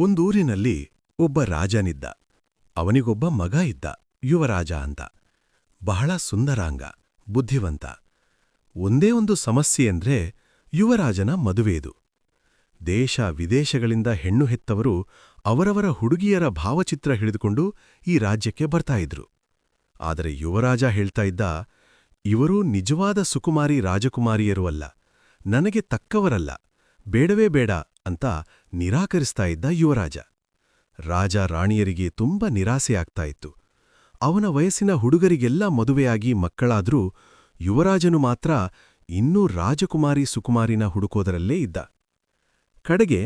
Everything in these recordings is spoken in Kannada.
ಒಂದೂರಿನಲ್ಲಿ ಒಬ್ಬ ರಾಜನಿದ್ದ. ಅವನಿಗೊಬ್ಬ ಮಗ ಇದ್ದ. ಯುವರಾಜ ಅಂತ. ಬಹಳ ಸುಂದರಾಂಗ, ಬುದ್ಧಿವಂತ. ಒಂದೇ ಒಂದು ಸಮಸ್ಯೆಯೆಂದ್ರೆ ಯುವರಾಜನ ಮದುವೆದು ದೇಶ ವಿದೇಶಗಳಿಂದ ಹೆಣ್ಣು ಹೆತ್ತವರು ಅವರವರ ಹುಡುಗಿಯರ ಭಾವಚಿತ್ರ ಹಿಡಿದುಕೊಂಡು ಈ ರಾಜ್ಯಕ್ಕೆ ಬರ್ತಾ ಇದ್ರು. ಆದರೆ ಯುವರಾಜ ಹೇಳ್ತಾ ಇದ್ದ, ಇವರು ನಿಜವಾದ ಸುಕುಮಾರಿ ರಾಜಕುಮಾರಿಯರು ಅಲ್ಲ. ನನಗೆ ತಕ್ಕವರಲ್ಲ. ಬೇಡವೇ ಬೇಡ. ಅಂತ ನಿರಾಕರಿಸ್ತಾ ಇದ್ದ ಯುವರಾಜ. ರಾಜ ರಾಣಿಯರಿಗೆ ತುಂಬ ನಿರಾಸೆಯಾಗ್ತಾ ಇತ್ತು. ಅವನ ವಯಸ್ಸಿನ ಹುಡುಗರಿಗೆಲ್ಲ ಮದುವೆಯಾಗಿ ಮಕ್ಕಳಾದ್ರೂ ಯುವರಾಜನು ಮಾತ್ರ ಇನ್ನೂ ರಾಜಕುಮಾರಿ ಸುಕುಮಾರಿನ ಹುಡುಕೋದರಲ್ಲೇ ಇದ್ದ. ಕಡೆಗೆ,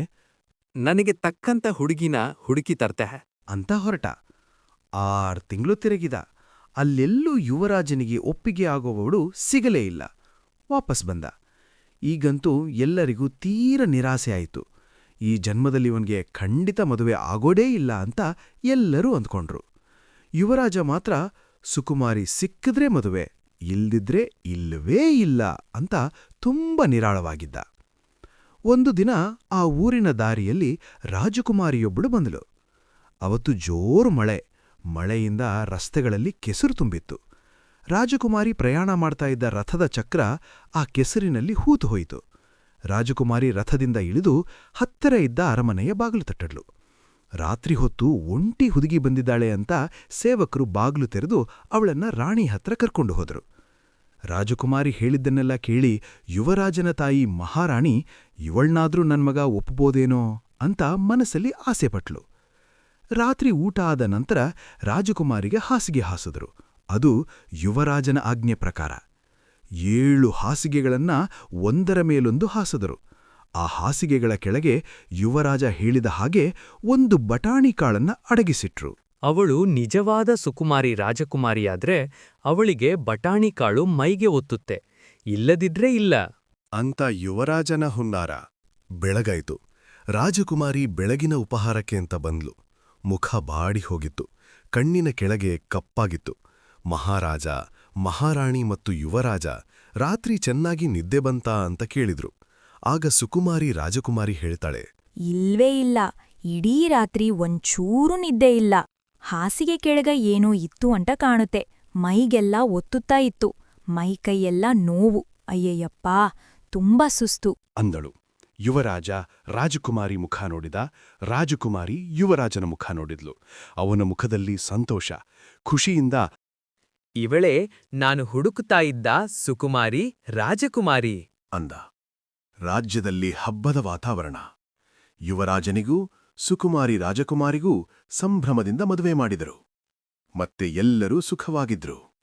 ನನಗೆ ತಕ್ಕಂತ ಹುಡುಗಿನ ಹುಡುಕಿ ತರ್ತೆ ಅಂತ ಹೊರಟ. ಆರ್ ತಿಂಗಳು ತಿರುಗಿದ. ಅಲ್ಲೆಲ್ಲೂ ಯುವರಾಜನಿಗೆ ಒಪ್ಪಿಗೆ ಆಗುವವಳು ಸಿಗಲೇ ಇಲ್ಲ. ವಾಪಸ್ ಬಂದ. ಈಗಂತೂ ಎಲ್ಲರಿಗೂ ತೀರ ನಿರಾಸೆ ಆಯಿತು. ಈ ಜನ್ಮದಲ್ಲಿ ಇವನಿಗೆ ಖಂಡಿತ ಮದುವೆ ಆಗೋದೇ ಇಲ್ಲ ಅಂತ ಎಲ್ಲರೂ ಅಂದ್ಕೊಂಡ್ರು. ಯುವರಾಜ ಮಾತ್ರ, ಸುಕುಮಾರಿ ಸಿಕ್ಕಿದ್ರೆ ಮದುವೆ, ಇಲ್ದಿದ್ರೆ ಇಲ್ಲವೇ ಇಲ್ಲ ಅಂತ ತುಂಬ ನಿರಾಳವಾಗಿದ್ದ. ಒಂದು ದಿನ ಆ ಊರಿನ ದಾರಿಯಲ್ಲಿ ರಾಜಕುಮಾರಿಯೊಬ್ಬಳು ಬಂದಳು ಅವತ್ತು ಜೋರು ಮಳೆ, ಮಳೆಯಿಂದ ರಸ್ತೆಗಳಲ್ಲಿ ಕೆಸರು ತುಂಬಿತ್ತು. ರಾಜಕುಮಾರಿ ಪ್ರಯಾಣ ಮಾಡ್ತಾ ಇದ್ದ ರಥದ ಚಕ್ರ ಆ ಕೆಸರಿನಲ್ಲಿ ಹೂತು ಹೋಯಿತು. ರಾಜಕುಮಾರಿ ರಥದಿಂದ ಇಳಿದು ಹತ್ತಿರ ಇದ್ದ ಅರಮನೆಯ ಬಾಗಿಲು ತಟ್ಟಡ್ಲು ರಾತ್ರಿ ಹೊತ್ತು ಒಂಟಿ ಹುದುಗಿ ಬಂದಿದ್ದಾಳೆ ಅಂತ ಸೇವಕರು ಬಾಗಿಲು ತೆರೆದು ಅವಳನ್ನ ರಾಣಿ ಹತ್ರ ಕರ್ಕೊಂಡು ಹೋದರು. ರಾಜಕುಮಾರಿ ಹೇಳಿದ್ದನ್ನೆಲ್ಲ ಕೇಳಿ ಯುವರಾಜನ ತಾಯಿ ಮಹಾರಾಣಿ, ಇವಳ್ನಾದ್ರೂ ನನ್ಮಗ ಒಪ್ಪಬೋದೇನೋ? ಅಂತ ಮನಸ್ಸಲ್ಲಿ ಆಸೆಪಟ್ಲು ರಾತ್ರಿ ಊಟ ಆದ ನಂತರ ರಾಜಕುಮಾರಿಗೆ ಹಾಸಿಗೆ ಹಾಸಿದರು. ಅದು ಯುವರಾಜನ ಆಜ್ಞೆ ಪ್ರಕಾರ. ಏಳು ಹಾಸಿಗೆಗಳನ್ನ ಒಂದರ ಮೇಲೊಂದು ಹಾಸಿದರು. ಆ ಹಾಸಿಗೆಗಳ ಕೆಳಗೆ ಯುವರಾಜ ಹೇಳಿದ ಹಾಗೆ ಒಂದು ಬಟಾಣಿ ಕಾಳನ್ನ ಅಡಗಿಸಿಟ್ರು. ಅವಳು ನಿಜವಾದ ಸುಕುಮಾರಿ ರಾಜಕುಮಾರಿಯಾದ್ರೆ ಅವಳಿಗೆ ಬಟಾಣಿ ಕಾಳು ಮೈಗೆ ಒತ್ತುತ್ತೆ. ಇಲ್ಲದಿದ್ರೆ ಇಲ್ಲ. ಅಂತ ಯುವರಾಜನ ಹುನ್ನಾರ. ಬೆಳಗಾಯಿತು. ರಾಜಕುಮಾರಿ ಬೆಳಗಿನ ಉಪಹಾರಕ್ಕೆ ಅಂತ ಬಂದ್ಲು. ಮುಖ ಬಾಡಿ ಹೋಗಿತ್ತು. ಕಣ್ಣಿನ ಕೆಳಗೆ ಕಪ್ಪಾಗಿತ್ತು. ಮಹಾರಾಜ ಮಹಾರಾಣಿ ಮತ್ತು ಯುವರಾಜ ರಾತ್ರಿ ಚೆನ್ನಾಗಿ ನಿದ್ದೆ ಬಂತಾ ಅಂತ ಕೇಳಿದ್ರು. ಆಗ ಸುಕುಮಾರಿ ರಾಜಕುಮಾರಿ ಹೇಳ್ತಾಳೆ ಇಲ್ವೇ ಇಲ್ಲ ಇಡೀ ರಾತ್ರಿ ಒಂಚೂರು ನಿದ್ದೆ ಇಲ್ಲ. ಹಾಸಿಗೆ ಕೆಳಗ ಏನೋ ಇತ್ತು ಅಂತ ಕಾಣುತ್ತೆ. ಮೈಗೆಲ್ಲ ಒತ್ತುತ್ತಾ ಇತ್ತು. ಮೈಕೈಯೆಲ್ಲ ನೋವು. ಅಯ್ಯಯ್ಯಪ್ಪ ತುಂಬಾ ಸುಸ್ತು. ಅಂದಳು. ಯುವರಾಜ ರಾಜಕುಮಾರಿ ಮುಖ ನೋಡಿದ ರಾಜಕುಮಾರಿ ಯುವರಾಜನ ಮುಖ ನೋಡಿದ್ಲು. ಅವನ ಮುಖದಲ್ಲಿ ಸಂತೋಷ ಖುಷಿಯಿಂದ ಇವಳೇ ನಾನು ಹುಡುಕುತ್ತಾ ಇದ್ದ ಸುಕುಮಾರಿ ರಾಜಕುಮಾರಿ. ಅಂದ. ರಾಜ್ಯದಲ್ಲಿ ಹಬ್ಬದ ವಾತಾವರಣ. ಯುವರಾಜನಿಗೂ, ಸುಕುಮಾರಿ ರಾಜಕುಮಾರಿಗೂ ಸಂಭ್ರಮದಿಂದ ಮದುವೆ ಮಾಡಿದರು. ಮತ್ತೆ ಎಲ್ಲರೂ ಸುಖವಾಗಿದ್ರು.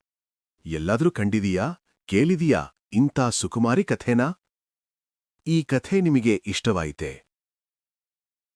ಎಲ್ಲಾದ್ರೂ ಕಂಡಿದೀಯಾ, ಕೇಳಿದೀಯಾ ಇಂಥ ಸುಕುಮಾರಿ ಕಥೆನಾ? ಈ ಕಥೆ ನಿಮಗೆ ಇಷ್ಟವಾಯಿತೆ?